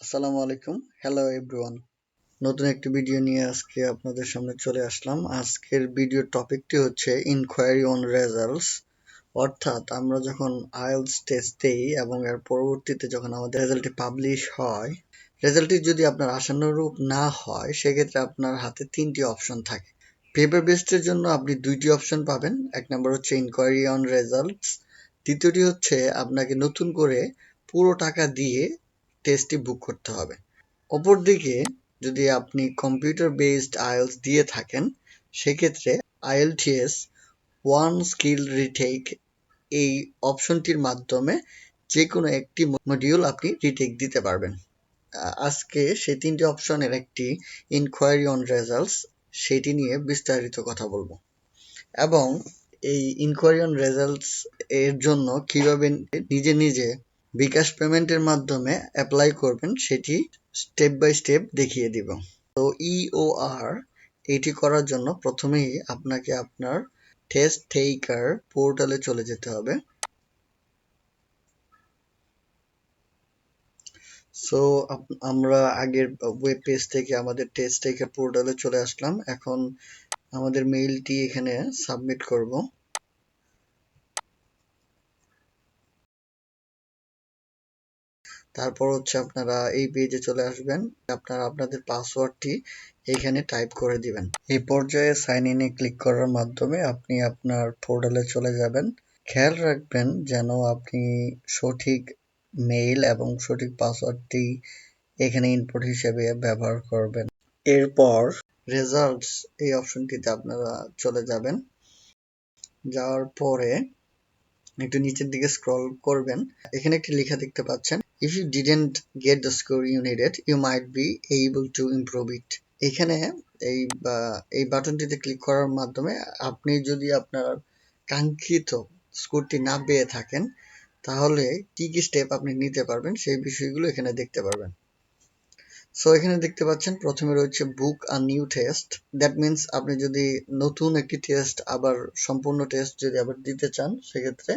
আসসালামু আলাইকুম। Hello everyone নতুন একটি ভিডিও নিয়ে আজকে আপনাদের সামনে চলে আসলাম। আজকের ভিডিও টপিকটি হচ্ছে ইনকোয়ারি অন রেজাল্টস অর্থাৎ আমরা যখন আইএলস টেস্ট দেই এবং এর পরবর্তীতে যখন আমাদের রেজাল্টটি পাবলিশ হয় রেজাল্টটি যদি আপনার আশানুরূপ না হয়, সেক্ষেত্রে আপনার হাতে তিনটি অপশন থাকে। পেপার বেস্টের জন্য আপনি দুইটি অপশন পাবেন। এক নম্বর হচ্ছে ইনকোয়ারি অন রেজাল্টস দ্বিতীয়টি হচ্ছে আপনাকে নতুন করে পুরো টাকা দিয়ে টেস্টটি বুক করতে হবে। অপরদিকে, যদি আপনি কম্পিউটার বেসড আইএলস দিয়ে থাকেন, সেক্ষেত্রে আইএলটিএস ওয়ান স্কিল রিটেক এই অপশনটির মাধ্যমে যে কোনো একটি মডিউল আপনি রিটেক দিতে পারবেন। আজকে সেই তিনটি অপশনের একটি ইনকোয়ারি অন রেজাল্টস সেটি নিয়ে বিস্তারিত কথা বলব। এবং এই ইনকোয়ারি অন রেজাল্টস এর জন্য কীভাবে নিজে নিজে বিকাশ পেমেন্টের মাধ্যমে অ্যাপ্লাই করবেন, সেটি স্টেপ বাই স্টেপ দেখিয়ে দিব। তো ইওআর এটি করার জন্য প্রথমেই আপনাকে আপনার টেস্ট টেকার পোর্টালে চলে যেতে হবে। সো আমরা আগের ওয়েব পেজ থেকে আমাদের টেস্ট টেকার পোর্টালে চলে আসলাম। এখন আমাদের মেইলটি এখানে সাবমিট করব। তারপর হচ্ছে আপনারা এই পেজে চলে আসবেন। আপনারা আপনাদের পাসওয়ার্ডটি এখানে টাইপ করে দিবেন। এই পর্যায়ে সাইন ইনে ক্লিক করার মাধ্যমে আপনি আপনার পোর্টালে চলে যাবেন। খেয়াল রাখবেন যেন আপনি সঠিক মেইল এবং সঠিক পাসওয়ার্ডটি এখানে ইনপুট হিসেবে ব্যবহার করবেন। এরপর রেজাল্টস এই অপশনটিতে আপনারা চলে যাবেন। যাওয়ার পরে একটু নিচের দিকে স্ক্রল করবেন। এখানে একটি লেখা দেখতে পাচ্ছেন if you didn't get the score you needed, you might be able to improve it. এখানে এই এই বাটনটিতে ক্লিক করার মাধ্যমে আপনি যদি আপনার কাঙ্ক্ষিত স্কোরটি না পেয়ে থাকেন, তাহলে কি কি স্টেপ আপনি নিতে পারবেন, সেই বিষয়গুলো এখানে দেখতে পারবেন। সো এখানে দেখতে পাচ্ছেন, প্রথমে রয়েছে book a new test that means আপনি যদি নতুন একটি টেস্ট আবার সম্পূর্ণ টেস্ট যদি আবার দিতে চান, সেক্ষেত্রে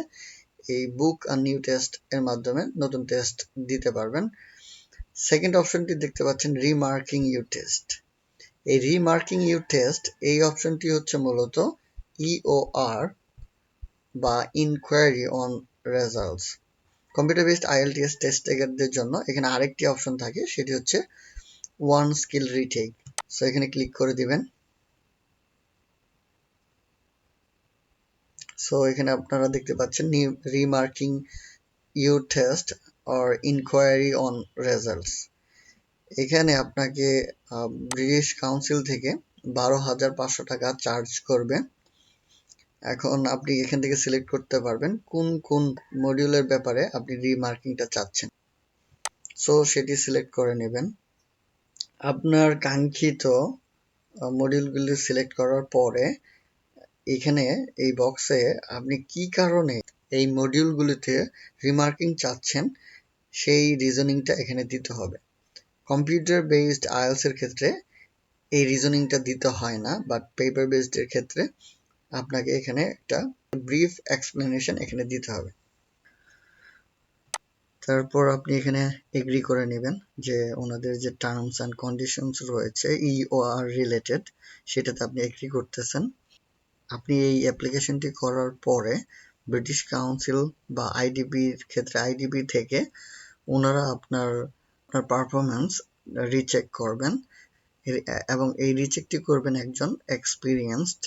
এই বুক আর নিউ টেস্ট এর মাধ্যমে নতুন টেস্ট দিতে পারবেন। সেকেন্ড অপশনটি দেখতে পাচ্ছেন রিমার্কিং ইউ টেস্ট এই রিমার্কিং ইউ টেস্ট এই অপশনটি হচ্ছে মূলত ইওআর e বা enquiry on results computer based IELTS test টেকারদের জন্য এখানে আরেকটি অপশন থাকে, সেটি হচ্ছে ওয়ান স্কিল রিটেক সো এখানে ক্লিক করে দিবেন। সো এখানে আপনারা দেখতে পাচ্ছেন remarking you test or enquiry on results এখানে আপনাকে ব্রিটিশ কাউন্সিল থেকে বারো হাজার পাঁচশো টাকা চার্জ করবে। এখন আপনি এখান থেকে সিলেক্ট করতে পারবেন কোন কোন মডিউলের ব্যাপারে আপনি রিমার্কিংটা চাচ্ছেন। সো সেটি সিলেক্ট করে নেবেন। আপনার কাঙ্ক্ষিত মডিউলগুলি সিলেক্ট করার পরে এখানে এই বক্সে আপনি কি কারণে এই মডিউলগুলিতে রিমার্কিং চাচ্ছেন, সেই রিজনিংটা এখানে দিতে হবে। কম্পিউটার বেসড আইএলস এর ক্ষেত্রে এই রিজনিংটা দিতে হয় না বাট পেপার বেসড এর ক্ষেত্রে আপনাকে এখানে একটা ব্রিফ এক্সপ্লেনেশন এখানে দিতে হবে। তারপর আপনি এখানে এগ্রি করে নেবেন যে ওনাদের যে টার্মস অ্যান্ড কন্ডিশনস রয়েছে ইওআর রিলেটেড সেটাতে আপনি এগ্রি করতেছেন। আপনি এই অ্যাপ্লিকেশনটি করার পরে ব্রিটিশ কাউন্সিল বা আইডিবির ক্ষেত্রে আইডিবি থেকে ওনারা আপনার আপনার পারফরমেন্স রিচেক করবেন। এবং এই রিচেকটি করবেন একজন এক্সপিরিয়েন্সড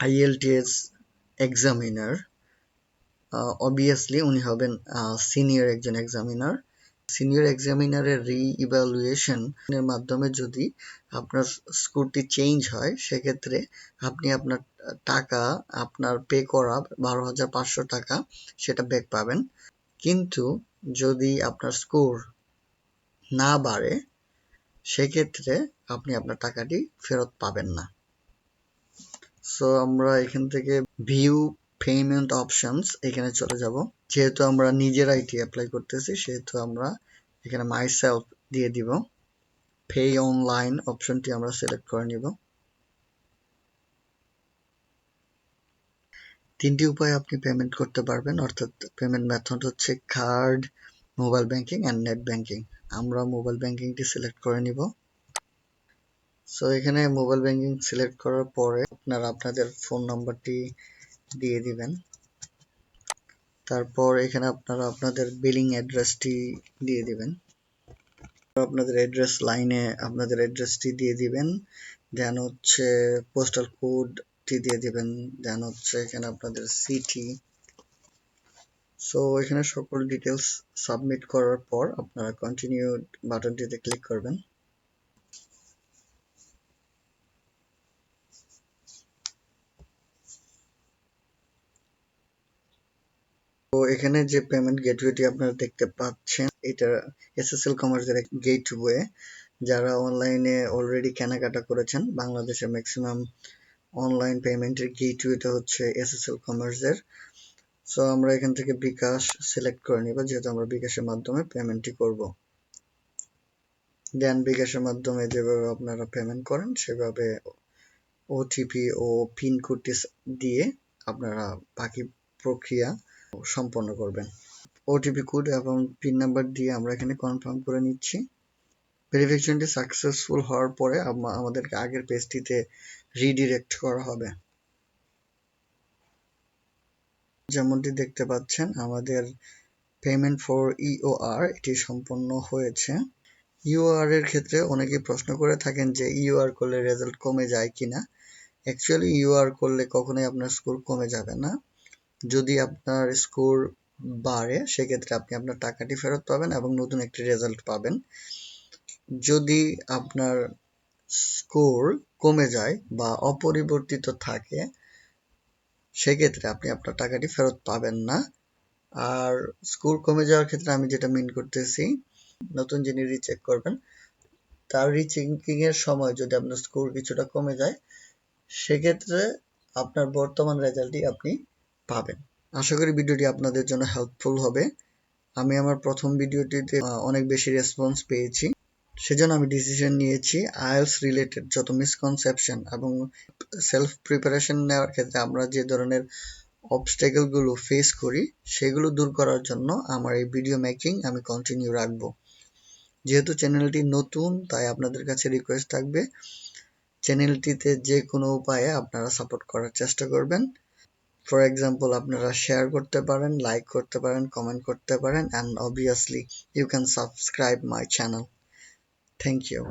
আইএলটিএস এক্সামিনার অবভিয়াসলি উনি হবেন সিনিয়র একজন এক্সামিনার সিনিয়র এক্সামিনারের রি ইভ্যালুয়েশনের মাধ্যমে যদি আপনার স্কোরটি চেঞ্জ হয়, সেক্ষেত্রে আপনি আপনার টাকা, আপনার পে করা বারো হাজার পাঁচশো টাকা সেটা ব্যাক পাবেন। কিন্তু যদি আপনার স্কোর না বাড়ে, সেক্ষেত্রে আপনি আপনার টাকাটি ফেরত পাবেন না। সো আমরা এখান থেকে ভিউ পেমেন্ট অপশনস এখানে চলে যাব। যেহেতু আমরা নিজের আইটি অ্যাপ্লাই করতেছি, সেহেতু আমরা এখানে মাই সেলফ দিয়ে দিব। পে অনলাইন অপশনটি আমরা সিলেক্ট করে নিব। তিনটি উপায়ে আপনি পেমেন্ট করতে পারবেন, অর্থাৎ পেমেন্ট মেথড হচ্ছে card mobile banking and net banking আমরা মোবাইল ব্যাংকিংটি সিলেক্ট করে নিব। সো এখানে মোবাইল ব্যাংকিং সিলেক্ট করার পরে আপনারা, আপনাদের ফোন নাম্বারটি দিয়ে দিবেন। তারপর এখানে আপনারা আপনাদের বিলিং অ্যাড্রেসটি দিয়ে দিবেন। আপনাদের অ্যাড্রেস লাইনে আপনাদের অ্যাড্রেসটি দিয়ে দিবেন। দেন হচ্ছে পোস্টাল কোডটি দিয়ে দিবেন। দেন হচ্ছে এখানে আপনাদের সিটি সো এখানে সকল ডিটেলস সাবমিট করার পর আপনারা কন্টিনিউ বাটনটিতে ক্লিক করবেন। তো এখানে যে পেমেন্ট গেটওয়েটি আপনারা দেখতে পাচ্ছেন, এটা এসএসএল কমার্সের গেটওয়ে যারা অনলাইনে অলরেডি কেনাকাটা করেছেন। বাংলাদেশে ম্যাক্সিমাম অনলাইন পেমেন্টের গেটওয়েটা হচ্ছে এসএসএল কমার্সের সো আমরা এখান থেকে বিকাশ সিলেক্ট করে নিব, যেহেতু আমরা বিকাশের মাধ্যমে পেমেন্টটি করব। দেন বিকাশের মাধ্যমে যেভাবে আপনারা পেমেন্ট করেন, সেভাবে ওটিপি ও পিন কোডটি দিয়ে আপনারা বাকি প্রক্রিয়া সম্পন্ন করবেন। ওটিপি কোড এবং পিন নাম্বার দিয়ে আমরা এখানে কনফার্ম করে নিচ্ছি। ভেরিফিকেশনটি সাকসেসফুল হওয়ার পরে আমাদেরকে আগের পেজটিতে রিডিরেক্ট করা হবে। যেমনটি দেখতে পাচ্ছেন, আমাদের পেমেন্ট ফর ইওআর এটি সম্পন্ন হয়েছে। ইউআর এর ক্ষেত্রে অনেকেই প্রশ্ন করে থাকেন যে ইউআর করলে রেজাল্ট কমে যায় কিনা। অ্যাকচুয়ালি ইউআর করলে কখনোই আপনার স্কোর কমে যাবে না। যদি আপনার স্কোর বাড়ে, সেক্ষেত্রে আপনি আপনার টাকাটি ফেরত পাবেন এবং নতুন একটি রেজাল্ট পাবেন। যদি আপনার স্কোর কমে যায় বা অপরিবর্তিত থাকে, সেক্ষেত্রে আপনি আপনার টাকাটি ফেরত পাবেন না। আর স্কোর কমে যাওয়ার ক্ষেত্রে আমি যেটা মিন করতেছি, নতুন যিনি রিচেক করবেন, তার রিচেকিং এর সময় যদি আপনার স্কোর কিছুটা কমে যায়, সেক্ষেত্রে আপনার বর্তমান রেজাল্টই আপনি পাবেন। আশা করি ভিডিওটি আপনাদের জন্য হেল্পফুল হবে। আমি আমার প্রথম ভিডিওটিতে অনেক বেশি রেসপন্স পেয়েছি। সেজন্য আমি ডিসিশন নিয়েছি আইএলস রিলেটেড যত মিসকনসেপশন এবং সেলফ প্রিপারেশন নেওয়ার ক্ষেত্রে আমরা যে ধরনের অবস্টেকেলগুলো ফেস করি, সেগুলো দূর করার জন্য আমার এই ভিডিও মেকিং আমি কন্টিনিউ রাখব। যেহেতু চ্যানেলটি নতুন, তাই আপনাদের কাছে রিকোয়েস্ট থাকবে। চ্যানেলটিতে যে কোনো উপায়ে আপনারা সাপোর্ট করার চেষ্টা করবেন। ফর এক্সাম্পল আপনারা শেয়ার করতে পারেন লাইক করতে পারেন কমেন্ট করতে পারেন and obviously you can subscribe my channel thank you